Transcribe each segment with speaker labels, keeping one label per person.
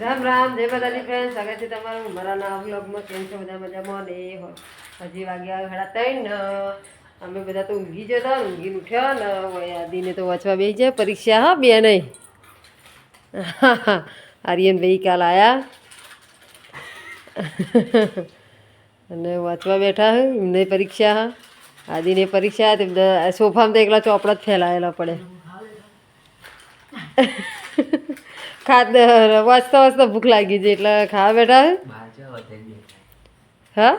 Speaker 1: રામ રામ, જય બધાની ફ્રેન્ડ સ્વાગત છે તમારું મારા નવા વ્લોગમાં. કેમ છો? બધા મજામાં? ને હજી વાગ્યા સાડા ત્રણ. અમે બધા તો ઊંઘી જતા ઊંઘી ઉઠ્યા ને હવે આદિને તો વાંચવા બેસી જાય પરીક્ષા, હા, બે નહીં. આર્યન ભાઈ કાલ આવ્યા અને વાંચવા બેઠા હે. એમને પરીક્ષા, હા. આદિને પરીક્ષા. તે સોફામાં તો એકલા ચોપડા જ ફેલાયેલા પડે. ખાદ વાંચતા વાંચતા ભૂખ લાગી છે એટલે ખાવા બેઠા હે?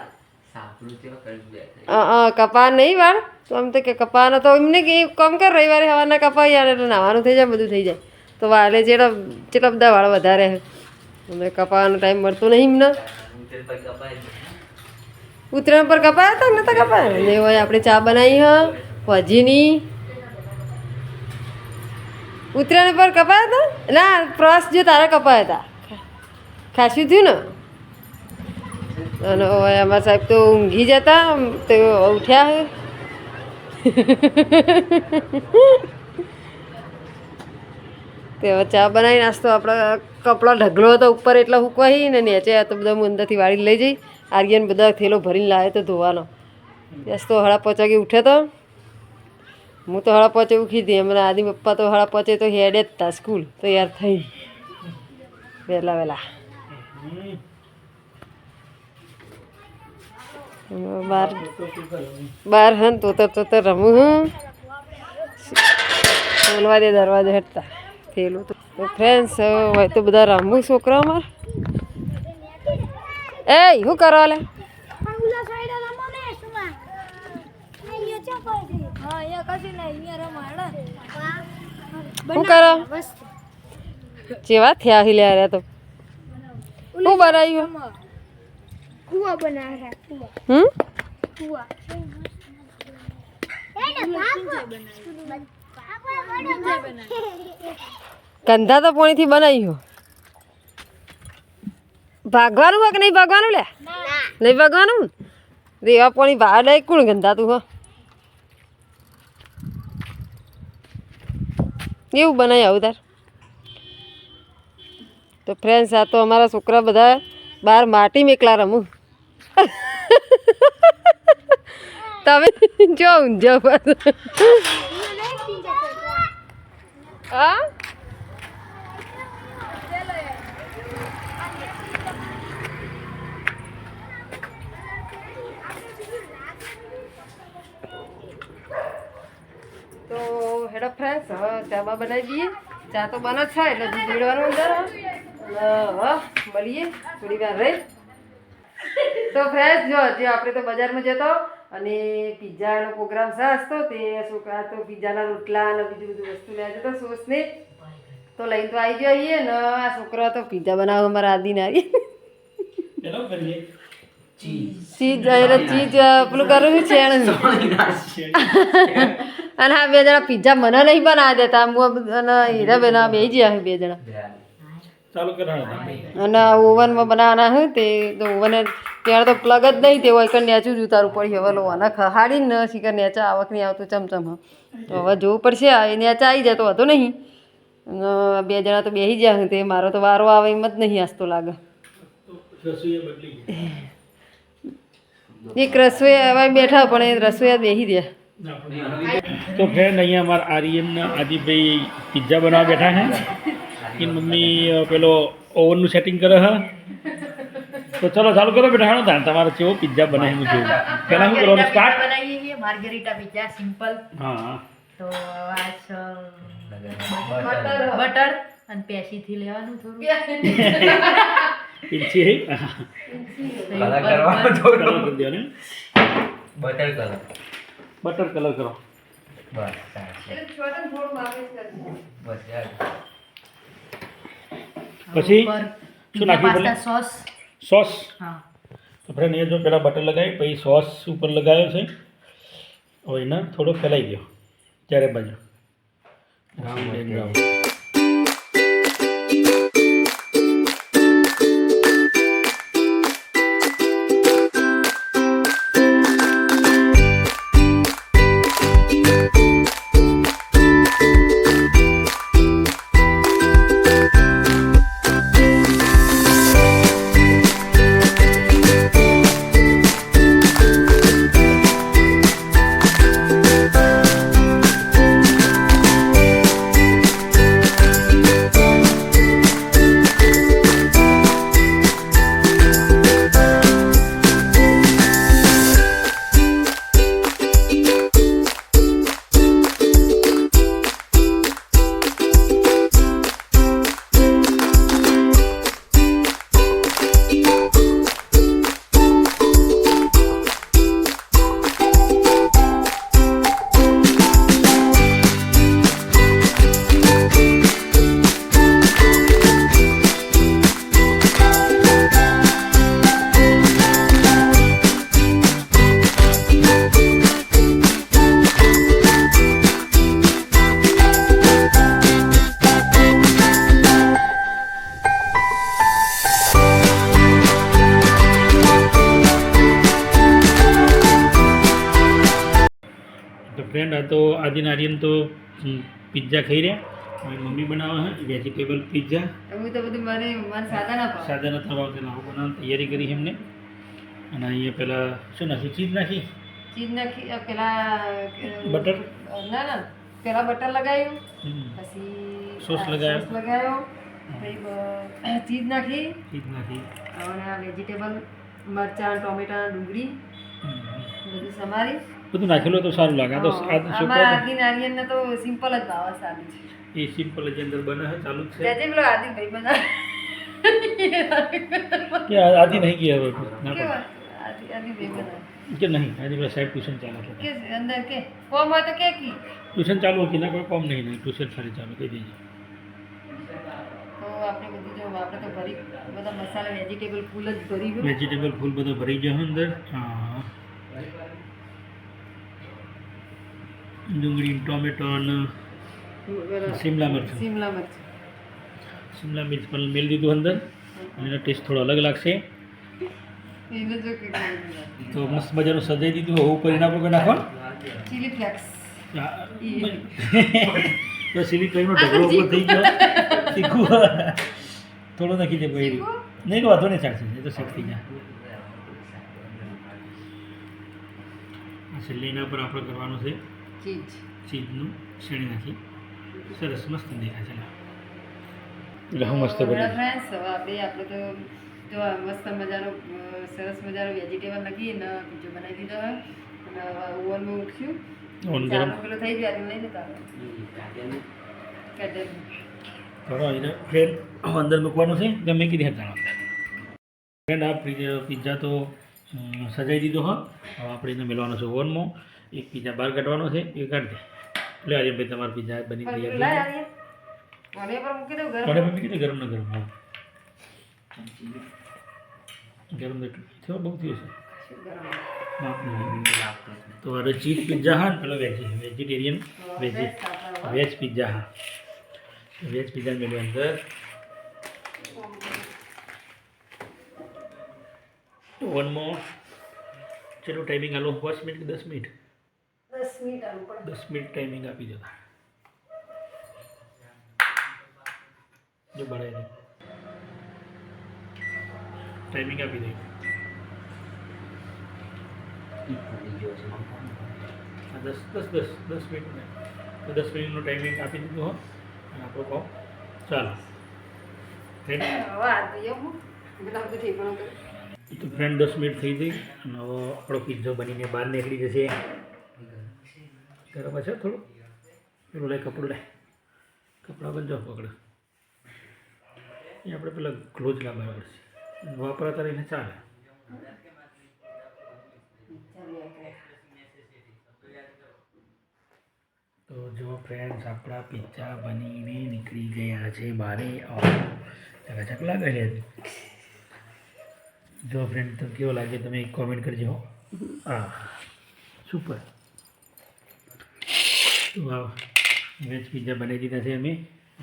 Speaker 1: હા કપા નહીં વાળ તો આમ તો કે કપાનો તો એમને કે કમ કર રવિવારે સવારના કપાઈ યાર એટલે નાવાનું થઈ જાય બધું થઈ જાય. તો વાલે જેટલા જેટલા બધા વાળ વધારે છે અમે કપાવાનો ટાઈમ મળતો નહીં એમને.
Speaker 2: ઉતર પર કપાય
Speaker 1: ઉત્તરાયણ પર કપાયા હતા ને તો કપાયા ને હોય આપણે ચા બનાવી હ? ભજીની ઉત્તરાયણ પર કપાયા હતા? ના, પ્રવાસ જો તારા કપાયા હતા. ખાસું થયું ને? અને અમારા સાહેબ તો ઊંઘી જતા તો ઉઠ્યા હે. તે ચા બનાવી નાસ્તો આપણે કપડાં ઢગલો હતો ઉપર એટલે હુકવાઈ ને નીચે તો બધા હું અંદરથી વાળી લઈ જઈ. આર્યન બધા થેલો ભરીને લાવે તો ધોવાનો. ત્યાં હળા પાંચ વાગે ઉઠ્યો તો. હું તો હળા પહોંચે ઉઠી હતી. એમના આદિ પપ્પા તો હળા પહોંચે તો હેડે જ હતા સ્કૂલ. તૈયાર થઈ વહેલા વહેલા બાર બાર હન તો તો તો તો રમું હું. ખોલવા દે, દરવાજે હેઠતા. થયેલું તો. ફ્રેન્ડ્સ હોય તો બધા રમવું છોકરા અમાર એ શું કરો લે
Speaker 3: ઉલા સાઈડ રમો ને સુમા અહીંયા ચા કોઈ હા અહીંયા કશું નહીં અહીંયા રમાડા
Speaker 1: શું કરો?
Speaker 3: બસ
Speaker 1: જેવા થયા હી લે તો. શું બનાવ્યું
Speaker 3: કુવા બનાવ્યા કુવા.
Speaker 1: હમ?
Speaker 3: કુવા. એને પાપા
Speaker 1: કંધા તો પોણીથી બનાવ્યું ભાગવાનું હોય કે નહીં ભાગવાનું લે? નહીં ભાગવાનું? રેવા પોણી બહાર લે કોણ ગંધાતું હો? એવું બનાવી આવું તાર. તો ફ્રેન્ડ્સ આ તો અમારા છોકરા બધા બહાર માટી મેકલા રમું. તમે જો ઊંઝા તો હેડો ફ્રેન્ડ્સ હવે ચા બા બનાવી દઈએ. ચા તો બનો જ છે એટલે દૂધ રેડવાનું અંદર અને હવે મળીએ થોડી વાર રહી તો ફ્રેન્ડ્સ જો જે આપણે તો બજારમાં જતો અને પિઝાનો પ્રોગ્રામ સાસ તો તે છોકરા તો પિઝાના રોટલા અને બીજું બધું વસ્તુ લઈ જતો સોસને. તો લઈને તો આવી જઈએ ને આ છોકરા તો પિઝા બનાવવા મારા આદિને આવી. ચીજ એટલે ચીજ પેલું કરવું છે. અને હા આ બે જણા પિઝા મને નહીં બનાવી દેતા. હું અને હીરા બેન બે જ્યાં બે જણા. અને ઓવનમાં બનાવવાના હોય તે તો ઓવન ત્યાં તો પ્લગ જ નહીં તે હોય કે નેચું જ ઉતારવું પડશે હવે લો અને ન શીખર નેચા આવક નહીં આવતું ચમચમ. તો હવે જોવું પડશે આ એ નેચા આવી જાય તો હતો નહીં. અને બે જણા તો બેસી જાય તે મારો તો વારો આવે એમ જ નહીં આસતો લાગે. એક રસોઈ બેઠા પણ એ રસોઈયા બેસી દે
Speaker 4: તો ફ્રેન્ડ અહીંયા અમારા આર્યનના આદિભાઈ પિઝા બનાવવા બેઠા હે એની મમ્મી પેલો ઓવનનું સેટિંગ કરે હે તો ચલો ચાલુ કરો બેટા હાલો તાણ તમારે કેવો પિઝા બનાવી હું જોઉં. પહેલાં શું કરવાનું સ્ટાર્ટ
Speaker 5: બનાવીએ છીએ માર્ગેરીટા પિઝા સિમ્પલ
Speaker 4: હા.
Speaker 5: તો આ
Speaker 1: બટર.
Speaker 5: બટર અને પેશીથી લેવાનું થોડું.
Speaker 4: હે હા.
Speaker 2: કલર કરવાનો થોડો. બટર કલર
Speaker 4: બટર કલર કરો.
Speaker 2: બસ.
Speaker 4: પછી શું નાખ્યું
Speaker 5: સોસ.
Speaker 4: સોસ?
Speaker 5: હા.
Speaker 4: તો ફ્રેન્ડ એ જો પહેલાં બટર લગાવી પછી સોસ ઉપર લગાવ્યો છે. હવે એને થોડો ફેલાઈ ગયો. ચારે બાજુ. રાઉન્ડ એન્ડ તો તો પિઝા ખાઈ રહ્યા. મારી મમ્મી બનાવે છે વેજીટેબલ પિઝા
Speaker 1: એવું તો બધું મને સાદા ના
Speaker 4: સાદા થવા આવતા લાવો બનાવવાની તૈયારી કરી એમને. અને અહીંયા પેલા શું નાખી ચીઝ નાખી?
Speaker 1: ચીઝ નાખી પેલા
Speaker 4: બટર?
Speaker 1: ના ના પેલા બટર લગાવ્યું. પછી
Speaker 4: સોસ લગાવ્યો.
Speaker 1: સોસ લગાવ્યો. ચીઝ નાખી.
Speaker 4: ચીઝ નાખી.
Speaker 1: અને વેજીટેબલ મરચાં ટોમેટા ડુંગળી બધું સમારી.
Speaker 4: બધું નાખેલું તો સારું લાગે. આ તો
Speaker 1: આદિ નારિયેળને તો સિમ્પલ જ ભાવ સાદું છે.
Speaker 4: એ સિમ્પલ જ અંદર બને છે ચાલુ છે.
Speaker 1: જજે પેલો આદિભાઈ બનાવે.
Speaker 4: કે આદિ નહીં ગયા હવે? આદિ
Speaker 1: આદિ ભાઈ બનાવે.
Speaker 4: કે નહીં આદિ પેલા સાહેબ ટ્યુશન ચાલે છે.
Speaker 1: કે અંદર કે કોમ હોય તો કે કી?
Speaker 4: ટ્યુશન ચાલુ હતી ના કોઈ કોમ નહીં નહીં ટ્યુશન ફરી ચાલુ કહી દેજે.
Speaker 1: આપણે બધું જો આપણે તો ભરી બધા મસાલા વેજીટેબલ ફૂલ જ ભરી ગયું.
Speaker 4: વેજીટેબલ ફૂલ બધો ભરી ગયો અંદર. હા. ડુંગળી ટોમેટો અને શિમલા મરચું.
Speaker 1: શિમલા મરચ.
Speaker 4: શિમલા મિર્ચ પણ મેળ દીધું અંદર. અને એનો ટેસ્ટ થોડો અલગ લાગશે. તો મસ્ત મજાનું સજાઈ દીધું. હોવું ઉપર એના પર નાખો.
Speaker 1: ચીલી ફ્લેક્સ
Speaker 4: તો સિલી કઈનો ઢગલો ઉપર થઈ ગયો. શીખવું થોડો નાખી દે ભાઈ. નહીં તો વાંધો નહીં ચાલશે. એ તો સેટ થઈ જાય. છેલ્લે એના પર આપણે કરવાનું છે.
Speaker 1: ચીજ.
Speaker 4: ચીજનું શેણી નાખી. સરસ મસ્ત દેખાય છે હું મસ્ત
Speaker 1: ફ્રેન્ડ્સ હવે આપણે આપણે તો જો મસ્ત મજાનો સરસ મજાનો વેજીટેબલ નાખીને બીજો બનાવી દીધો હોય અને ઓવનમાં મૂકશું
Speaker 4: ઓવન ગરમ.
Speaker 1: પેલો થઈ ગયો આજે લઈને કાઢે
Speaker 4: એને ફ્રેન્ડ અંદર મૂકવાનું છે ગમે કીધી હતા ફ્રેન્ડ આ પિઝા પિઝા તો સજાઈ દીધો હા. હવે આપણે એને મેળવાનો છે ઓવનમાં એક પિઝા બહાર કાઢવાનો છે એ કાઢ દે લે આર્યનભાઈ તમારો પીઝા બની ગયા.
Speaker 1: લાય પર મૂકી દઉં
Speaker 4: કોને
Speaker 1: ગરમ
Speaker 4: મૂકી કીધું ગરમ ન ગરમ હા. ગરમ એટલું થયો બહુ થયો છે?
Speaker 1: ગરમ.
Speaker 4: તો અરે ચીઝ પિઝા હા પેલો veggie vegetarian veggie veg pizza હા. વેજ પિઝા મેળવ્યું અંદર. વન મોર ચલો ટાઈમિંગ આલો પાંચ મિનિટ કે દસ મિનિટ?
Speaker 1: દસ મિનિટ
Speaker 4: ટાઈમિંગ આપી દો. જો બળાય ટાઈમિંગ આપી દે. દસ દસ દસ દસ મિનિટ તો દસ મિનિટનો ટાઈમિંગ આપી દીધું હો. અને આપણો કહો ચાલો. તો ફ્રેન્ડ દસ મિનિટ થઈ ગઈ. અને હવે આપણો પિઝા બનીને બહાર નીકળી જશે. ગરમ છે થોડું પેલું લે, કપડું લે. કપડાં પણ જાઓ પકડે એ આપણે પેલા ક્લોઝ લાવવા પડશે. વાપરાતા રહીને ચાલે. તો જો ફ્રેન્ડ્સ આપણા પિઝા બનીને નીકળી ગયા છે બારે. ચકાચક લાગે છે? જો ફ્રેન્ડ તો કેવો લાગે તમે કોમેન્ટ કરજો હા. સુપર આ વેજ પિઝા બનાવી દીધા છે અમે.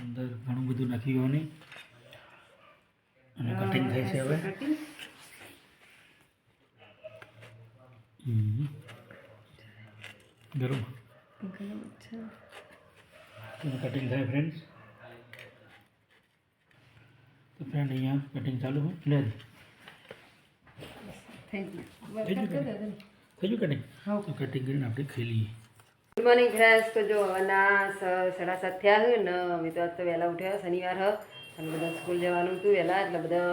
Speaker 4: અંદર ઘણું બધું નાખ્યું હોય અને કટિંગ થાય છે હવે. ગરમ. કટિંગ થાય ફ્રેન્ડ્સ તો ફ્રેન્ડ અહીંયા કટિંગ ચાલુ હોય. લે.
Speaker 1: થઈ ગયું.
Speaker 4: થઈ ગયું કટિંગ તો કટિંગ કરીને આપણે ખાઈ લઈએ.
Speaker 1: ગુડ મોર્નિંગ ફ્રેન્ડ્સ તો જો હવાના સાડા સાત થયા છે ને, અમે તો આજ તો વહેલા ઉઠ્યા, શનિવાર હ, અને બધા સ્કૂલ જવાનું હતું વહેલા, એટલે બધા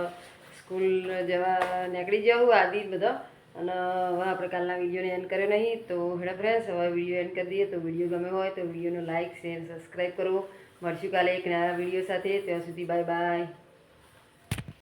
Speaker 1: સ્કૂલ જવા નીકળી જવું આદિ બધા. અને હવે આપણે કાલના વિડીયોને એન્ડ કર્યો નહીં, તો હેડા ફ્રેન્ડ્સ હવે વીડિયો એન્ડ કરી દઈએ. તો વીડિયો ગમે હોય તો વિડીયોનો લાઇક શેર સબસ્ક્રાઈબ કરવો. મળશું કાલે એક નવા વીડિયો સાથે. ત્યાં સુધી બાય બાય